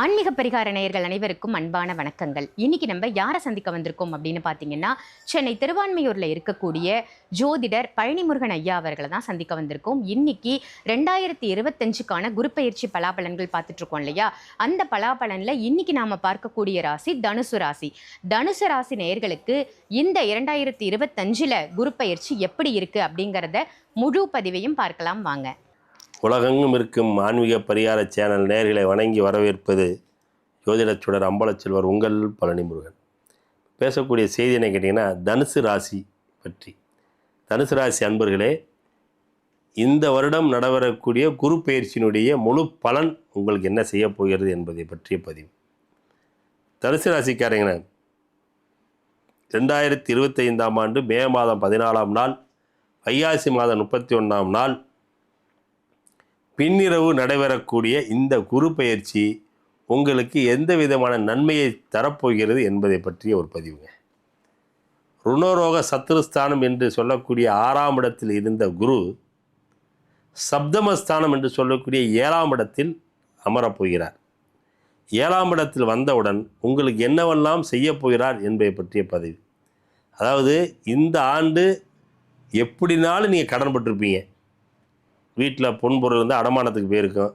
ஆன்மீக பரிகார நேயர்கள் அனைவருக்கும் அன்பான வணக்கங்கள். இன்னைக்கு நம்ம யாரை சந்திக்க வந்திருக்கோம் அப்படின்னு பார்த்தீங்கன்னா சென்னை திருவான்மையூரில் இருக்கக்கூடிய ஜோதிடர் பழனிமுருகன் ஐயா அவர்களை தான் சந்திக்க வந்திருக்கோம். இன்னைக்கு ரெண்டாயிரத்தி இருபத்தஞ்சுக்கான குரு பயிற்சி பலாபலன்கள் பார்த்துட்ருக்கோம் இல்லையா? அந்த பலாபலனில் இன்னைக்கு நாம் பார்க்கக்கூடிய ராசி தனுசு ராசி. தனுசு ராசி நேயர்களுக்கு இந்த இரண்டாயிரத்தி இருபத்தஞ்சில் குரு பயிற்சி எப்படி இருக்குது அப்படிங்கிறத முழு பதிவையும் பார்க்கலாம் வாங்க. உலகெங்கும் இருக்கும் ஆன்மீக பரிகார சேனல் நேர்களை வணங்கி வரவேற்பது ஜோதிடச் சுடர் அம்பலச்செல்வர் உங்கள் பழனிமுருகன். பேசக்கூடிய செய்தி என்ன கேட்டிங்கன்னா தனுசு ராசி பற்றி. தனுசு ராசி அன்பர்களே இந்த வருடம் நடைபெறக்கூடிய குரு பயிற்சியினுடைய முழு பலன் உங்களுக்கு என்ன செய்ய போகிறது என்பதை பற்றிய பதிவு. தனுசு ராசிக்காரங்க ரெண்டாயிரத்தி இருபத்தைந்தாம் ஆண்டு மே மாதம் பதினாலாம் நாள் ஐயாசி மாதம் முப்பத்தி ஒன்றாம் நாள் பின்னிரவு நடைபெறக்கூடிய இந்த குரு பயிற்சி உங்களுக்கு எந்த விதமான நன்மையை தரப்போகிறது என்பதை பற்றிய ஒரு பதிவுங்க. ருணரோக சத்துருஸ்தானம் என்று சொல்லக்கூடிய ஆறாம் இடத்தில் இருந்த குரு சப்தமஸ்தானம் என்று சொல்லக்கூடிய ஏழாம் இடத்தில் அமரப்போகிறார் ஏழாம் இடத்தில் வந்தவுடன் உங்களுக்கு என்னவெல்லாம் செய்யப்போகிறார் என்பதை பற்றிய பதிவு. அதாவது இந்த ஆண்டு எப்படினாலும் நீங்கள் கடன் பட்டிருப்பீங்க. வீட்டில் பொன்பொருள் இருந்தால் அடமானத்துக்கு போயிருக்கும்.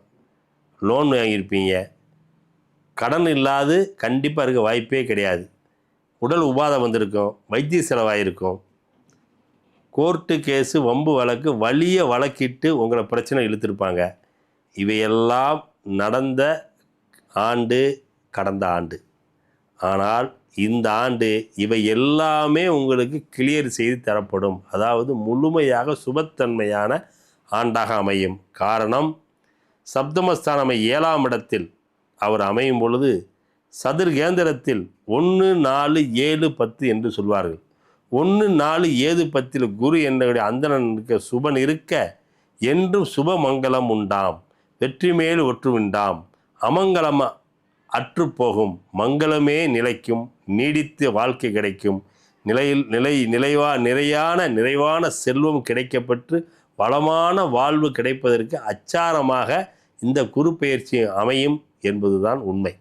லோன் வாங்கியிருப்பீங்க. கடன் இல்லாது கண்டிப்பாக இருக்க வாய்ப்பே கிடையாது. உடல் உபாதம் வந்திருக்கும். வைத்திய செலவாயிருக்கும். கோர்ட்டு கேஸு வம்பு வழக்கு வலிய வழக்கிட்டு உங்களை பிரச்சனை இழுத்துருப்பாங்க. இவையெல்லாம் நடந்த ஆண்டு கடந்த ஆண்டு. ஆனால் இந்த ஆண்டு இவை எல்லாமே உங்களுக்கு கிளியர் செய்து தரப்படும். அதாவது முழுமையாக சுபத்தன்மையான ஆண்டாக அமையும். காரணம் சப்தமஸ்தானம் ஏழாம் இடத்தில் அவர் அமையும் பொழுது சதுர்கேந்திரத்தில் ஒன்று நாலு ஏழு பத்து என்று சொல்வார்கள். ஒன்று நாலு ஏழு பத்தில் குரு என்னுடைய அந்தணன் இருக்க சுபன் இருக்க என்றும் சுபமங்களம் உண்டாம். வெற்றி மேல் ஒற்றுவிண்டாம் அமங்கலம் அற்று போகும். மங்களமே நிலைக்கும். நீடித்த வாழ்க்கை கிடைக்கும். நிலையில் நிலை நிலைவா நிறையான நிறைவான செல்வம் கிடைக்கப்பட்டு வளமான வாழ்வு கிடைப்பதற்கு அச்சாரமாக இந்த குரு பயிற்சி அமையும் என்பதுதான் உண்மை.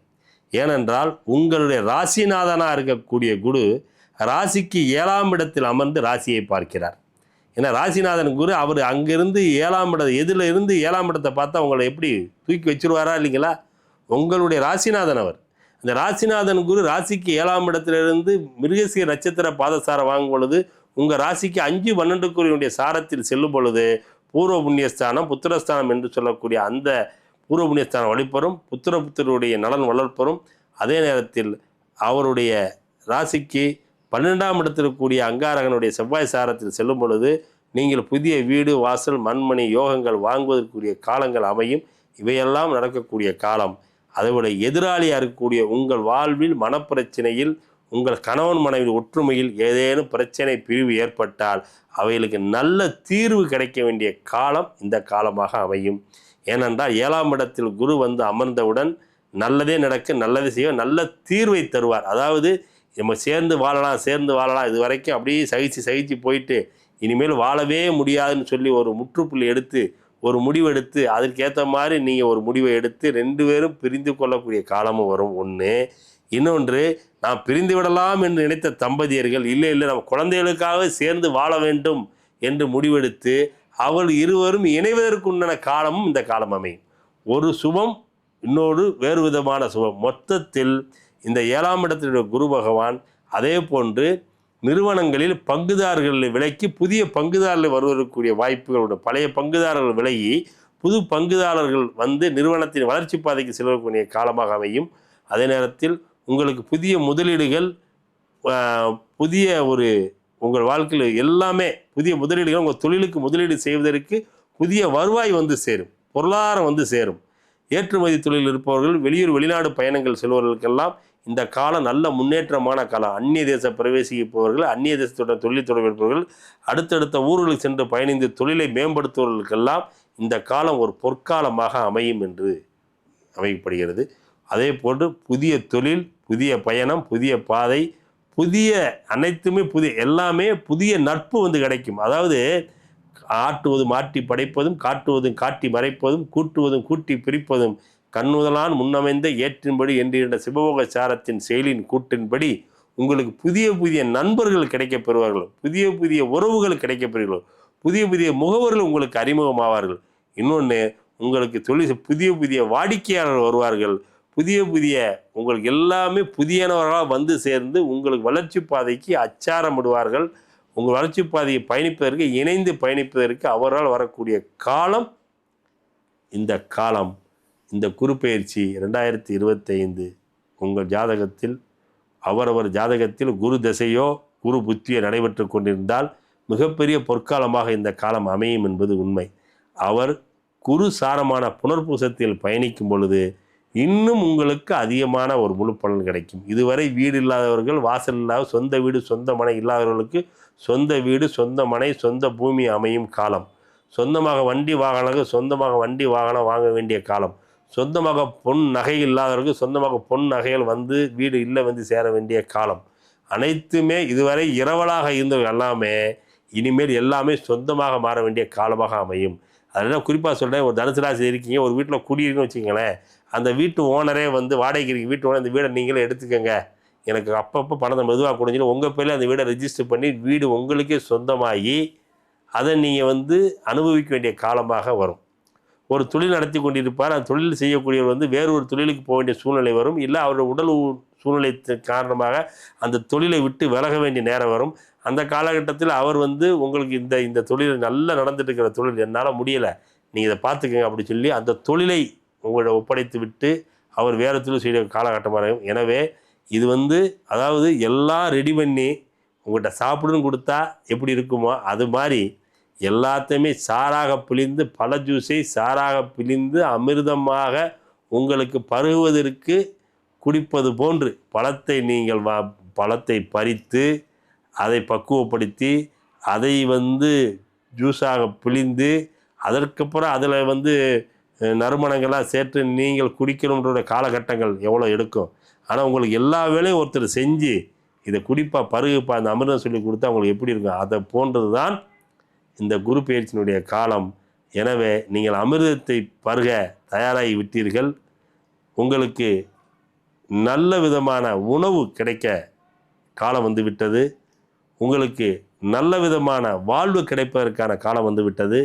ஏனென்றால் உங்களுடைய ராசிநாதனாக இருக்கக்கூடிய குரு ராசிக்கு ஏழாம் இடத்தில் அமர்ந்து ராசியை பார்க்கிறார். ஏன்னா ராசிநாதன் குரு அவர் அங்கிருந்து ஏழாம் இடம் எதில் இருந்து ஏழாம் இடத்தை பார்த்தா உங்களை எப்படி தூக்கி வச்சிருவாரா இல்லைங்களா? உங்களுடைய ராசிநாதன் அவர். அந்த ராசிநாதன் குரு ராசிக்கு ஏழாம் இடத்திலிருந்து மிருகசீர நட்சத்திர பாதசாரம் வாங்கும் பொழுது உங்கள் ராசிக்கு அஞ்சு பன்னெண்டுக்குரியனுடைய சாரத்தில் செல்லும் பொழுது பூர்வ புண்ணியஸ்தானம் புத்திரஸ்தானம் என்று சொல்லக்கூடிய அந்த பூர்வ புண்ணியஸ்தானம் வழிபெறும் புத்திர புத்திரருடைய நலன் வளர்ப்பெறும். அதே நேரத்தில் அவருடைய ராசிக்கு பன்னெண்டாம் இடத்தில் இருக்கக்கூடிய அங்காரகனுடைய செவ்வாய் சாரத்தில் செல்லும் பொழுது நீங்கள் புதிய வீடு வாசல் மண்மணி யோகங்கள் வாங்குவதற்குரிய காலங்கள் அமையும். இவையெல்லாம் நடக்கக்கூடிய காலம். அதேபோல எதிராளியாக இருக்கக்கூடிய உங்கள் வாழ்வில் மனப்பிரச்சனையில் உங்கள் கணவன் மனைவி ஒற்றுமையில் ஏதேனும் பிரச்சனை பிரிவு ஏற்பட்டால் அவைகளுக்கு நல்ல தீர்வு கிடைக்க வேண்டிய காலம் இந்த காலமாக அமையும். ஏனென்றால் ஏழாம் இடத்தில் குரு வந்து அமர்ந்தவுடன் நல்லதே நடக்க நல்லதே செய்ய நல்ல தீர்வை தருவார். அதாவது நம்ம சேர்ந்து வாழலாம் சேர்ந்து வாழலாம் இது வரைக்கும் அப்படியே சகிச்சு சகிச்சு போயிட்டு இனிமேல் வாழவே முடியாதுன்னு சொல்லி ஒரு முற்றுப்புள்ளி எடுத்து ஒரு முடிவு எடுத்து அதற்கேற்ற மாதிரி நீங்கள் ஒரு முடிவை எடுத்து ரெண்டு பேரும் பிரிந்து கொள்ளக்கூடிய காலமும் வரும். ஒன்று இன்னொன்று நாம் பிரிந்து விடலாம் என்று நினைத்த தம்பதியர்கள் இல்லை இல்லை நம்ம குழந்தைகளுக்காக சேர்ந்து வாழ வேண்டும் என்று முடிவெடுத்து அவள் இருவரும் இணைவதற்குண்டான காலமும் இந்த காலம் அமையும். ஒரு சுபம் இன்னொரு வேறு விதமான சுபம். மொத்தத்தில் இந்த ஏழாம் இடத்தினுடைய குரு பகவான் அதே போன்று நிறுவனங்களில் பங்குதாரர்களை விலைக்கு புதிய பங்குதாரர்கள் வருவதற்குரிய வாய்ப்புகளோட பழைய பங்குதாரர்கள் விலகி புது பங்குதாரர்கள் வந்து நிறுவனத்தின் வளர்ச்சி பாதைக்கு செல்வதற்குரிய காலமாக அமையும். அதே நேரத்தில் உங்களுக்கு புதிய முதலீடுகள் புதிய ஒரு உங்கள் வாழ்க்கையில் எல்லாமே புதிய முதலீடுகள் உங்கள் தொழிலுக்கு முதலீடு செய்வதற்கு புதிய வருவாய் வந்து சேரும் பொருளாதாரம் வந்து சேரும். ஏற்றுமதி தொழில் இருப்பவர்கள் வெளியூர் வெளிநாடு பயணங்கள் செல்பவர்களுக்கெல்லாம் இந்த காலம் நல்ல முன்னேற்றமான காலம். அந்நிய தேச பிரவேசிப்பவர்கள் அந்நிய தேசத்துடன் தொழில் தொடர்பவர்கள் அடுத்தடுத்த ஊர்களுக்கு சென்று பயணிந்து தொழிலை மேம்படுத்துவர்களுக்கெல்லாம் இந்த காலம் ஒரு பொற்காலமாக அமையும் என்று அமைக்கப்படுகிறது அதே போன்று புதிய தொழில் புதிய பயணம் புதிய பாதை புதிய அனைத்துமே புதிய எல்லாமே புதிய நட்பு வந்து கிடைக்கும். அதாவது ஆட்டுவது மாட்டி படைப்பதும் காட்டுவதும் காட்டி மறைப்பதும் கூட்டுவதும் கூட்டி பிரிப்பதும் கண்ணுதலான் முன்னமைந்த ஏற்றின்படி என்றிருந்த சிவபோக சாரத்தின் செயலின் கூட்டின்படி உங்களுக்கு புதிய புதிய நண்பர்கள் கிடைக்கப் பெறுவார்கள். புதிய புதிய உறவுகள் கிடைக்கப் பெறுவார்கள். புதிய புதிய முகவர்கள் உங்களுக்கு அறிமுகமாவார்கள். இன்னொன்று உங்களுக்கு தொழில் புதிய புதிய வாடிக்கையாளர் வருவார்கள். புதிய புதிய உங்களுக்கு எல்லாமே புதியனவர்களாக வந்து சேர்ந்து உங்களுக்கு வளர்ச்சி பாதைக்கு அச்சாரமிடுவார்கள். உங்கள் வளர்ச்சி பாதையை பயணிப்பதற்கு இணைந்து பயணிப்பதற்கு அவரால் வரக்கூடிய காலம் இந்த காலம். இந்த குரு ரெண்டாயிரத்தி இருபத்தைந்து உங்கள் ஜாதகத்தில் அவரவர் ஜாதகத்தில் குரு தசையோ குரு புத்தியோ நடைபெற்று கொண்டிருந்தால் மிகப்பெரிய பொற்காலமாக இந்த காலம் அமையும் என்பது உண்மை. அவர் குரு சாரமான புனர்பூசத்தில் பயணிக்கும் பொழுது இன்னும் உங்களுக்கு அதிகமான ஒரு முழு பலன் கிடைக்கும். இதுவரை வீடு இல்லாதவர்கள் வாசல் இல்லாத சொந்த வீடு சொந்த மனை இல்லாதவர்களுக்கு சொந்த வீடு சொந்த மனை சொந்த பூமி அமையும் காலம். சொந்தமாக வண்டி வாகனங்கள் சொந்தமாக வண்டி வாகனம் வாங்க வேண்டிய காலம். சொந்தமாக பொன் நகை இல்லாதவர்களுக்கு சொந்தமாக பொன் நகைகள் வந்து வீடு இல்லை வந்து சேர வேண்டிய காலம். அனைத்துமே இதுவரை இரவலாக இருந்தவர்கள் எல்லாமே இனிமேல் எல்லாமே சொந்தமாக மாற வேண்டிய காலமாக அமையும். அதனால் குறிப்பாக சொல்கிறேன் ஒரு தனுசு ராசி இருக்கீங்க ஒரு வீட்டில் குடியிருக்குன்னு வச்சுக்கங்களேன் அந்த வீட்டு ஓனரே வந்து வாடகைக்கு வீட்டு ஓனர் இந்த வீடை நீங்களே எடுத்துக்கோங்க. எனக்கு அப்பப்போ பணத்தை மெதுவாக கொடுஞ்சிடும் உங்கள் பேரில் அந்த வீடை ரெஜிஸ்டர் பண்ணி வீடு உங்களுக்கே சொந்தமாகி அதை நீங்கள் வந்து அனுபவிக்க வேண்டிய காலமாக வரும். ஒரு தொழில் நடத்தி கொண்டிருப்பார். அந்த தொழில் செய்யக்கூடியவர் வந்து வேறு ஒரு தொழிலுக்கு போக வேண்டிய சூழ்நிலை வரும். இல்லை அவருடைய உடல் சூழ்நிலை காரணமாக அந்த தொழிலை விட்டு விலக வேண்டிய நேரம் வரும். அந்த காலகட்டத்தில் அவர் வந்து உங்களுக்கு இந்த இந்த தொழில் நல்லா நடந்துட்டு இருக்கிற தொழில் என்னால் முடியலை. நீங்கள் இதை பார்த்துக்கங்க அப்படி சொல்லி அந்த தொழிலை உங்களோட ஒப்படைத்து விட்டு அவர் வேறு தொழில் செய்ய காலகட்டமாக இருக்கும் எனவே இது வந்து அதாவது எல்லாம் ரெடி பண்ணி உங்கள்கிட்ட சாப்பிடுன்னு கொடுத்தா எப்படி இருக்குமோ அது மாதிரி எல்லாத்தையுமே சாராக பிழிந்து பல ஜூஸை சாராக பிழிந்து அமிர்தமாக உங்களுக்கு பருகுவதற்கு குடிப்பது போன்று பழத்தை நீங்கள் வா பழத்தை பறித்து அதை பக்குவப்படுத்தி அதை வந்து ஜூஸாக பிழிந்து அதற்கப்புறம் அதில் வந்து நறுமணங்களாக சேர்த்து நீங்கள் குடிக்கணுன்ற காலகட்டங்கள் எவ்வளோ எடுக்கும்? ஆனால் உங்களுக்கு எல்லா வேலையும் ஒருத்தர் செஞ்சு இதை குடிப்பா பருகுப்பா அந்த அமிர்தம் சொல்லி கொடுத்தா உங்களுக்கு எப்படி இருக்கும்? அதை போன்றது தான் இந்த குரு பயிற்சியினுடைய காலம். எனவே நீங்கள் அமிர்தத்தை பருக தயாராகி விட்டீர்கள். உங்களுக்கு நல்ல விதமான உணவு கிடைக்க காலம் வந்து விட்டது. உங்களுக்கு நல்ல விதமான வாழ்வு கிடைப்பதற்கான காலம் வந்து விட்டது.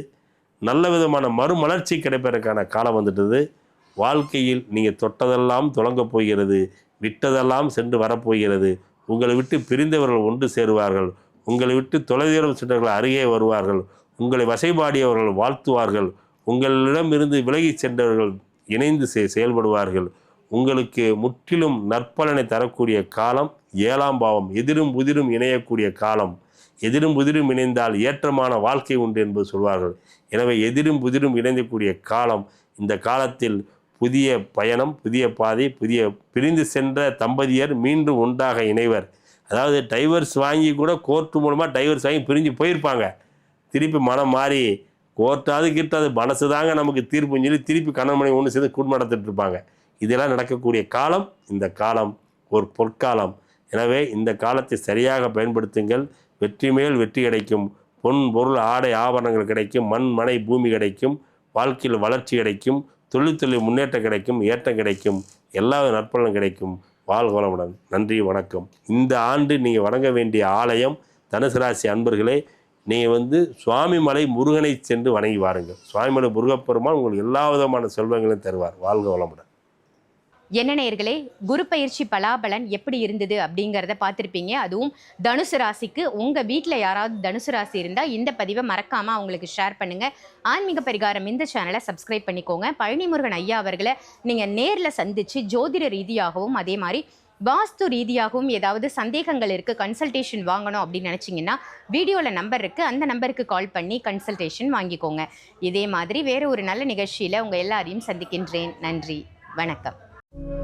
நல்ல விதமான மறுமலர்ச்சி கிடைப்பதற்கான காலம் வந்துட்டது. வாழ்க்கையில் நீங்கள் தொட்டதெல்லாம் தொடங்கப் போகிறது விட்டதெல்லாம் சென்று வரப்போகிறது. உங்களை விட்டு பிரிந்தவர்கள் ஒன்று சேருவார்கள். உங்களை விட்டு தொலைதூரம் சென்றவர்கள் அருகே வருவார்கள். உங்களை வசைபாடியவர்கள் வாழ்த்துவார்கள். உங்களிடமிருந்து விலகிச் சென்றவர்கள் இணைந்து செ- செயல்படுவார்கள். உங்களுக்கு முற்றிலும் நற்பலனை தரக்கூடிய காலம் ஏழாம் பாவம் எதிரும் புதிரும் இணையக்கூடிய காலம். எதிரும் புதிரும் இணைந்தால் ஏற்றமான வாழ்க்கை உண்டு என்பது சொல்வார்கள். எனவே எதிரும் புதிரும் இணைந்தக்கூடிய காலம் இந்த காலத்தில் புதிய பயணம் புதிய பாதை புதிய பிரிந்து சென்ற தம்பதியர் மீண்டும் ஒன்றாக இணைவர். அதாவது டைவர்ஸ் வாங்கி கூட கோர்ட்டு மூலமாக டைவர்ஸ் வாங்கி பிரிஞ்சு போயிருப்பாங்க. திருப்பி மனம் மாறி கோர்ட்டாவது கிட்டாது மனசு தாங்க நமக்கு தீர்ப்புன்னு சொல்லி திருப்பி கணவன் ஒன்று சேர்ந்து குடும்பம் நடத்திட்டு இருப்பாங்க. இதெல்லாம் நடக்கக்கூடிய காலம் இந்த காலம் ஒரு பொற்காலம். எனவே இந்த காலத்தை சரியாக பயன்படுத்துங்கள். வெற்றி மேல் வெற்றி கிடைக்கும். பொன் பொருள் ஆடை ஆபரணங்கள் கிடைக்கும். மண் மனை பூமி கிடைக்கும். வாழ்க்கையில் வளர்ச்சி கிடைக்கும். தொழில் தொழில் முன்னேற்றம் கிடைக்கும். ஏற்றம் கிடைக்கும். எல்லா நற்பலனும் கிடைக்கும். வாழ்க வளமுடன் நன்றி வணக்கம். இந்த ஆண்டு நீங்கள் வணங்க வேண்டிய ஆலயம் தனுசு ராசி அன்பர்களே நீங்கள் வந்து சுவாமிமலை முருகனை சென்று வணங்கி வாருங்கள். சுவாமிமலை முருகப்பெருமான் உங்களுக்கு எல்லா விதமான செல்வங்களையும் தருவார். வாழ்க வளமுடன் என்ன நேயர்களே குரு பயிற்சி பலாபலன் எப்படி இருந்தது அப்படிங்கிறத பார்த்துருப்பீங்க. அதுவும் தனுசு ராசிக்கு உங்கள் வீட்டில் யாராவது தனுசு ராசி இருந்தால் இந்த பதிவை மறக்காமல் அவங்களுக்கு ஷேர் பண்ணுங்கள் ஆன்மீக பரிகாரம் இந்த சேனலை சப்ஸ்கிரைப் பண்ணிக்கோங்க. பழனிமுருகன் ஐயா அவர்களை நீங்கள் நேரில் சந்தித்து ஜோதிட ரீதியாகவும் அதே மாதிரி வாஸ்து ரீதியாகவும் ஏதாவது சந்தேகங்கள் இருக்குது கன்சல்டேஷன் வாங்கணும் அப்படின்னு நினச்சிங்கன்னா வீடியோவில் நம்பர் இருக்குது அந்த நம்பருக்கு கால் பண்ணி கன்சல்டேஷன் வாங்கிக்கோங்க. இதே மாதிரி வேறு ஒரு நல்ல நிகழ்ச்சியில் உங்கள் எல்லாரையும் சந்திக்கின்றேன். நன்றி. வணக்கம். you